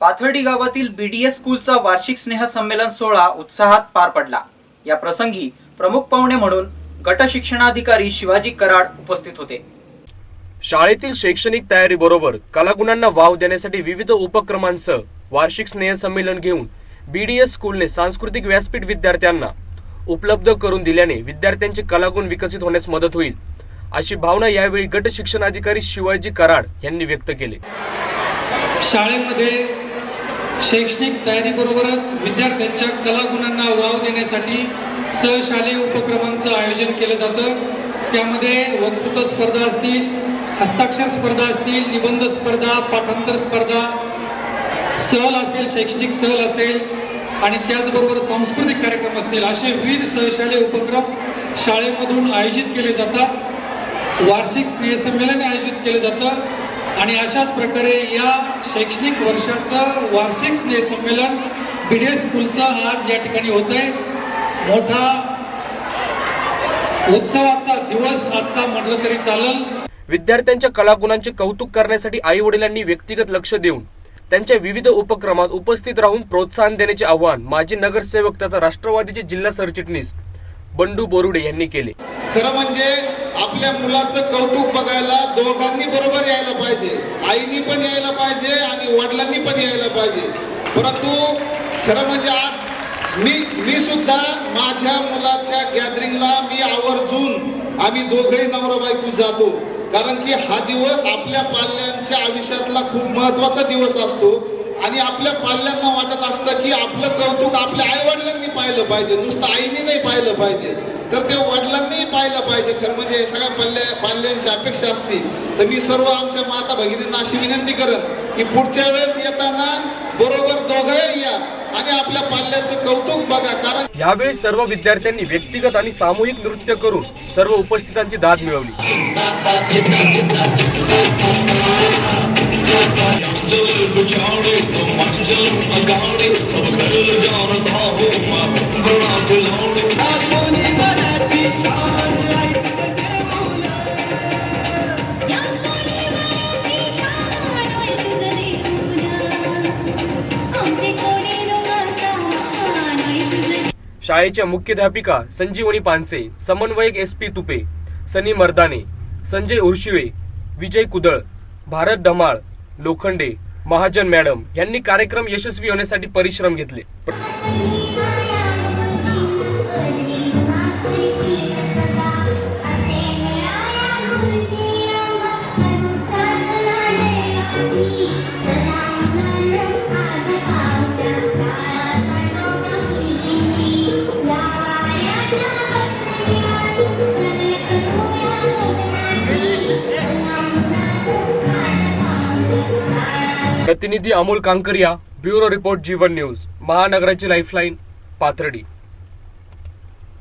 पाथर्डी गावातील बीडीएस स्कूलचा वार्षिक स्नेहसंमेलन सोहळा उत्साहात पार पडला. या प्रसंगी प्रमुख पाहुणे म्हणून गट शिक्षणाधिकारी शिवाजी कराड उपस्थित होते. शाळेतील शैक्षणिक तयारीबरोबर कलागुणांना वाव देण्यासाठी विविध उपक्रमांसह वार्षिक स्नेहसंमेलन घेऊन बीडीएस स्कूलने सांस्कृतिक व्यासपीठ विद्यार्थ्यांना उपलब्ध करून दिल्याने विद्यार्थ्यांचे कलागुण विकसित होण्यास मदत होईल अशी भावना यावेळी गट शिक्षणाधिकारी शिवाजी कराड यांनी व्यक्त केले. शाळेमध्ये शैक्षणिक तयारीबरोबरच विद्यार्थ्यांच्या कलागुणांना वाव देण्यासाठी सहशालेय उपक्रमांचं आयोजन केलं जातं. त्यामध्ये वक्तृत्व स्पर्धा असतील हस्ताक्षर स्पर्धा असतील निबंध स्पर्धा पाठांतर स्पर्धा सहल असेल शैक्षणिक सहल असेल आणि त्याचबरोबर सांस्कृतिक कार्यक्रम असतील असे विविध सहशालेय उपक्रम शाळेमधून आयोजित केले जातात. वार्षिक स्नेहसंमेलन आयोजित केलं जातं. आणि अशाच प्रकारे या शैक्षणिक वर्षाचं वार्षिक स्नेहसंमेलन बीडे स्कूलचं आज या ठिकाणी होत आहे. मोठा उत्सवाचा दिवस आजचा म्हटलं तरी चालेल. विद्यार्थ्यांच्या कलागुणांचे कौतुक करण्यासाठी आई वडिलांनी व्यक्तिगत लक्ष देऊन त्यांच्या विविध उपक्रमात उपस्थित राहून प्रोत्साहन देण्याचे आवाहन माजी नगरसेवक तथा राष्ट्रवादीचे जिल्हा सरचिटणीस बंडू बोरुडे यांनी केले. खरं म्हणजे आपल्या मुलाचं कौतुक बघायला दोघांनी बरोबर यायला पाहिजे. आईनी पण यायला पाहिजे आणि वडिलांनी पण यायला पाहिजे. परंतु खरं म्हणजे आज मी मी सुद्धा माझ्या मुलाच्या गॅदरिंगला मी आवर्जून आम्ही दोघंही नवरा बायको जातो. कारण की हा दिवस आपल्या पाल्यांच्या आयुष्यातला खूप महत्त्वाचा दिवस असतो. आणि आपल्या पाल्यांना वाटत असतं की आपलं कौतुक आपल्या आई वडिलांनी पाहिलं पाहिजे नुसतं आईने नाही पाहिलं पाहिजे तर ते वडिलांनी पाहिलं पाहिजे खरं म्हणजे सगळ्या पाल्य पाल्यांची अपेक्षा असती तर मी सर्व आमच्या माता भगिनींना अशी विनंती करत की पुढच्या वेळेस येताना बरोबर दोघंही या आणि आपल्या पाल्याचं कौतुक बघा कारण यावेळी सर्व विद्यार्थ्यांनी व्यक्तिगत आणि सामूहिक नृत्य करून सर्व उपस्थितांची दाद मिळवली शाळेच्या मुख्याध्यापिका संजीवनी पानसे समन्वयक S P Tupe Sunny Mardane Sanjay Urshile Vijay Kudal Bharat Dhamal Lokhande Mahajan madam यांनी कार्यक्रम यशस्वी होण्यासाठी परिश्रम घेतले. प्रतिनिधी Amol Kankaria bureau report Jeevan news महानगराची lifeline Pathardi.